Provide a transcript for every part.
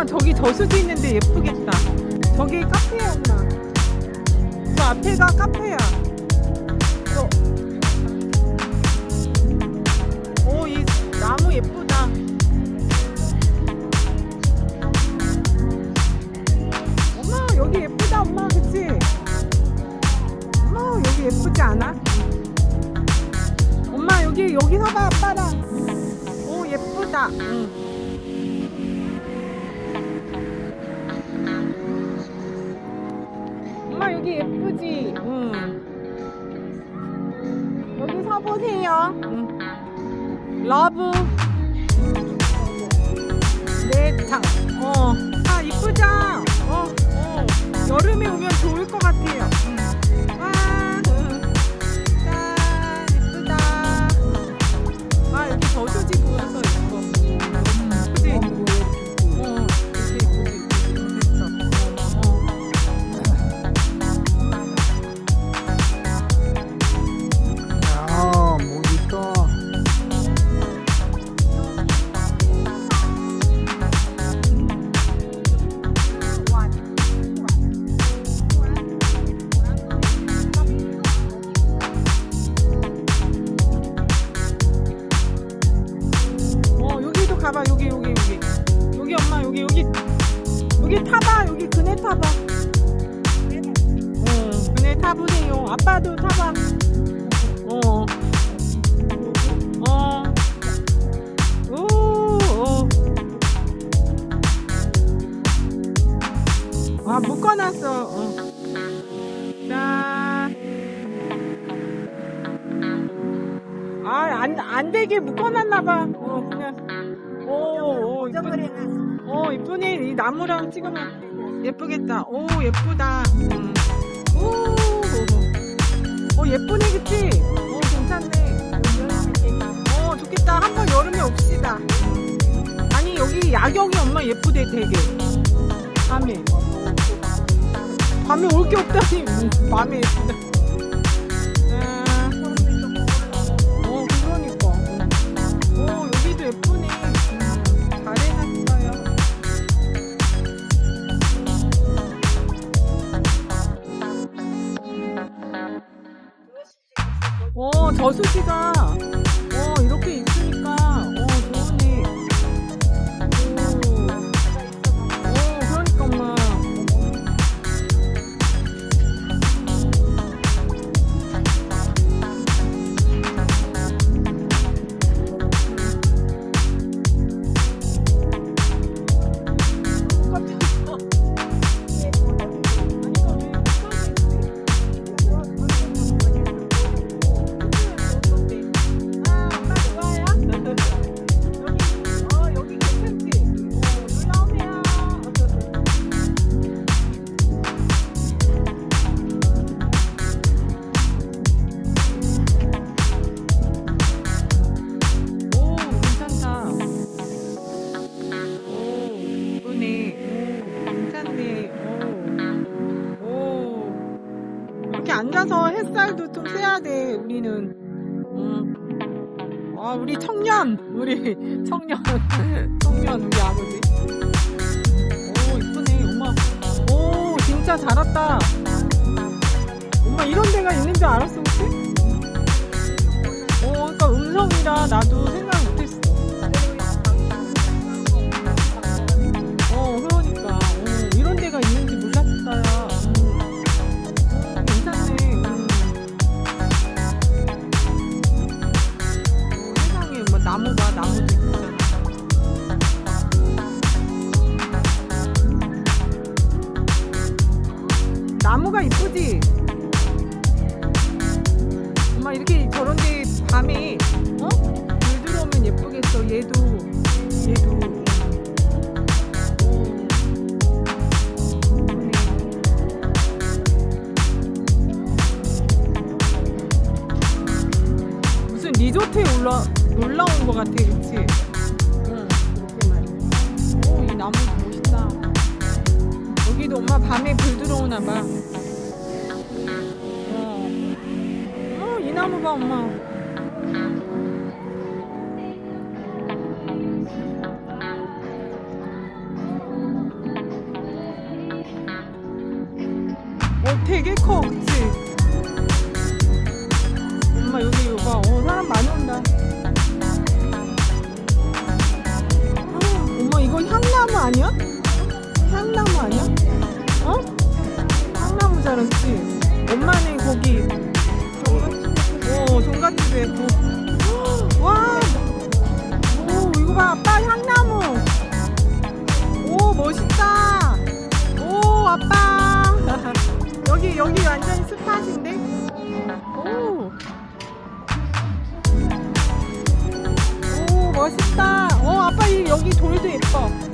엄마 저기 저수지 있는데 예쁘겠다. 저기 카페야 엄마. 저 앞에가 카페야. 다음에 오면 좋을 것 같아요. 음. 타봐. 응, 그네 타보세요. 아빠도 타봐. 어. 어. 오, 오. 아, 묶어놨어. 어. 짠. 아, 안, 안 되게 묶어놨나봐. 어, 그냥. 오, 오, 이쁘네. 어, 이쁘네. 이 나무랑 찍어놨 예쁘겠다. 오, 예쁘다. 오, 오, 오 예쁘네, 그치? 오, 괜찮네. 오, 좋겠다. 한번 여름에 옵시다. 아니, 여기 야경이 엄마 예쁘대, 되게. 밤에. 밤에 올 게 없다니. 밤에 예쁘다. 어, 저수지가, 어, 되게 커, 그치? 엄마 여기 이거 어, 사람 많이 온다. 어, 엄마 이거 향나무 아니야? 향나무 아니야? 어? 향나무 자랐지? 엄마는 거기 어 종갓집에 뭐. 와, 오 이거 봐 아빠 향나무. 오 멋있다. 오 아빠. 여기 여기 완전 스팟인데. 오. 오 멋있다. 어 아빠 이 여기 돌도 예뻐.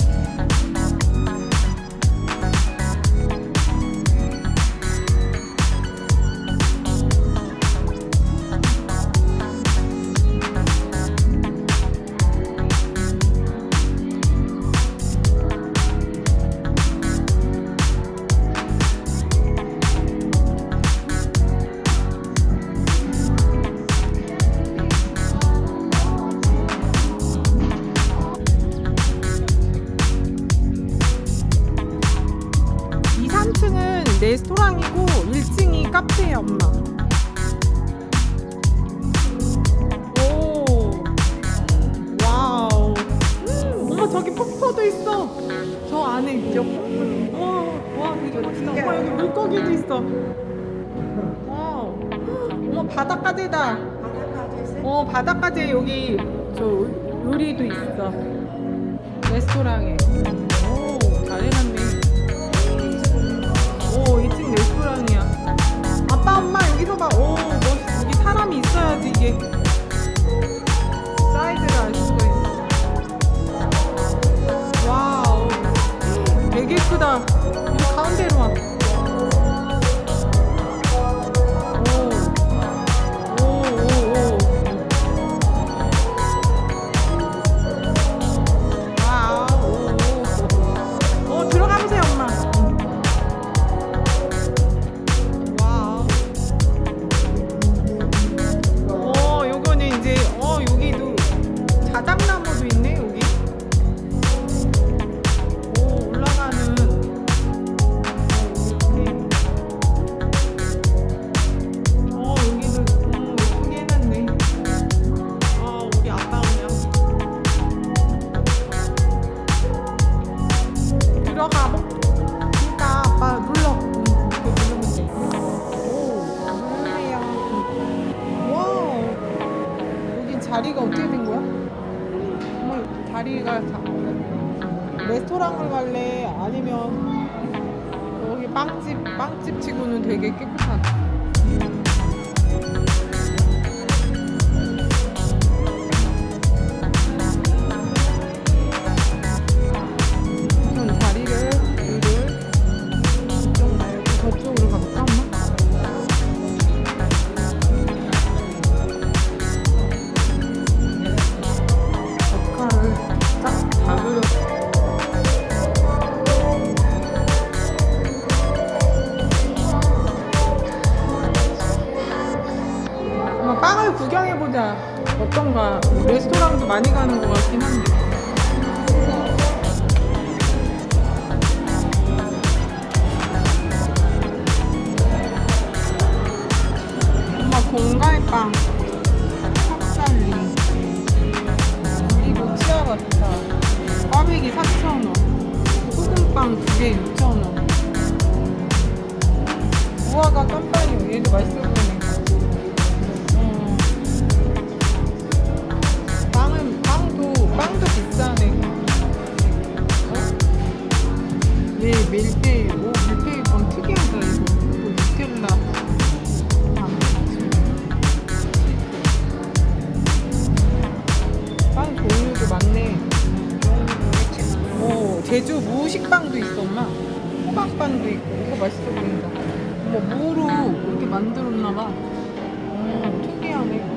레스토랑이고 1층이 카페야 엄마. 오. 와우. 음, 엄마 저기 폭포도 있어. 저 안에 저 폭포. 와, 와 되게 멋있다. 엄마 여기 물고기도 있어. 와우. 엄마 바닷가재다. 어 바닷가재 여기 저 요리도 있어. 레스토랑에. 자작나무도 있네, 빵집 빵집 치고는 되게 깨끗하다. 해보자. 어떤가. 레스토랑도 많이 가는 것 같긴 한데. 엄마 공갈빵. 찹쌀리. 그리고 치아바타. 꽈배기 4,000원. 소금빵 2개 6,000원. 무화과 깜빡이요. 얘도 맛있어 어. 밀푀유 오 밀푀유 빵 특이하다 이거 이거 누텔라 빵빵 종류도 많네. 오, 제주 무 식빵도 있어, 엄마. 호박빵도 있고, 이거 맛있어 보인다. 어머, 무로 이렇게 만들었나봐. 음, 특이하네.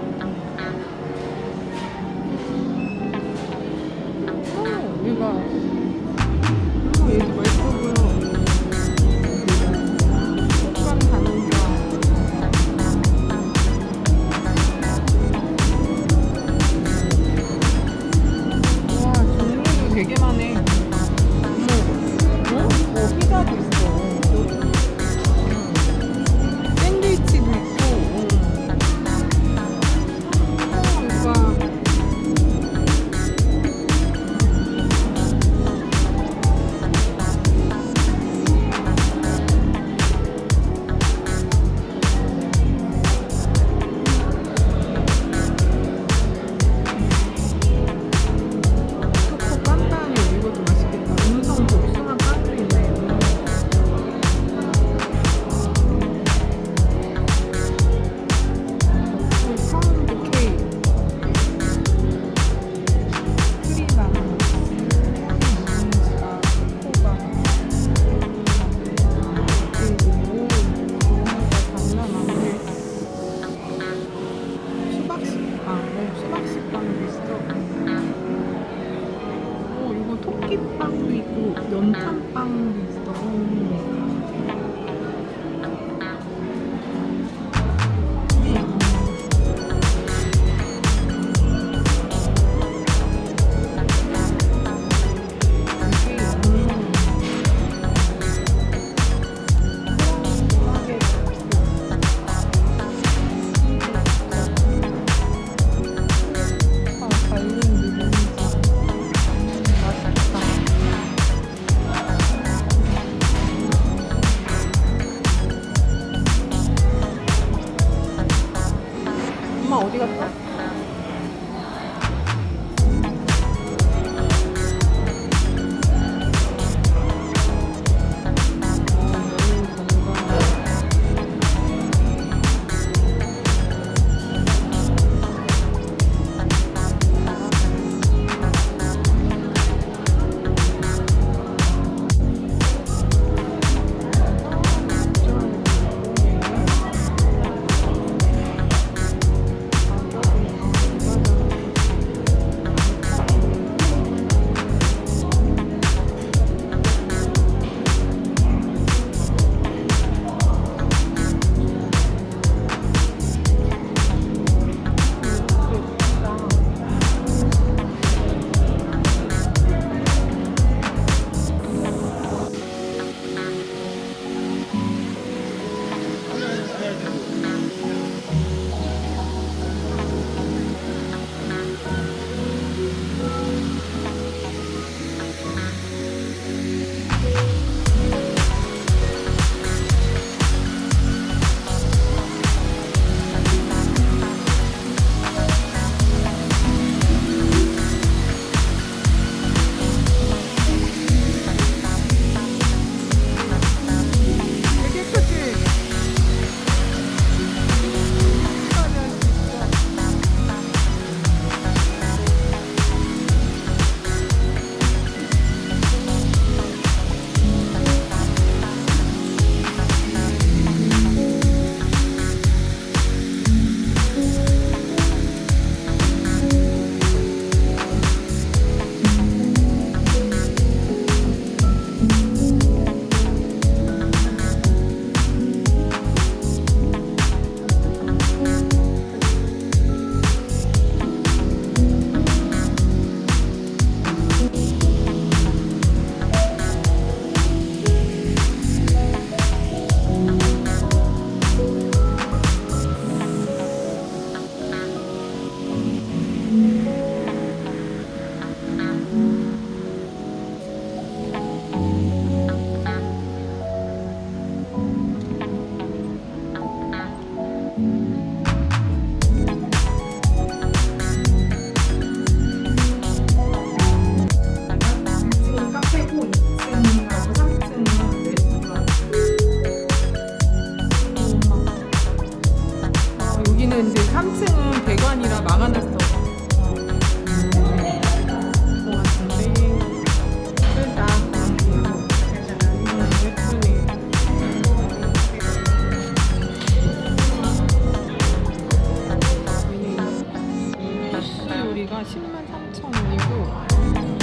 10만 3천 원이고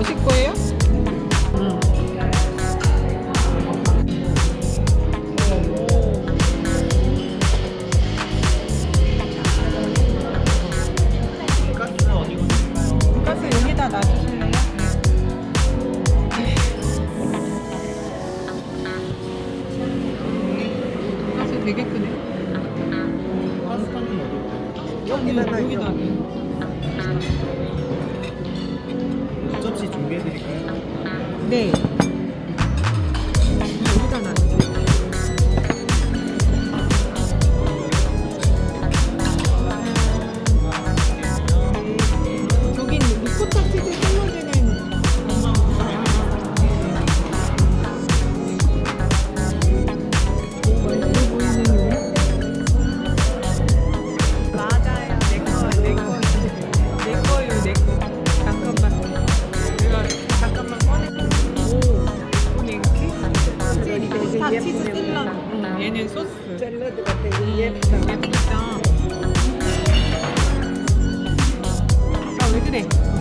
넣으실 거예요? 준비해드릴까요? 네. 응, 얘는 소스. 샐러드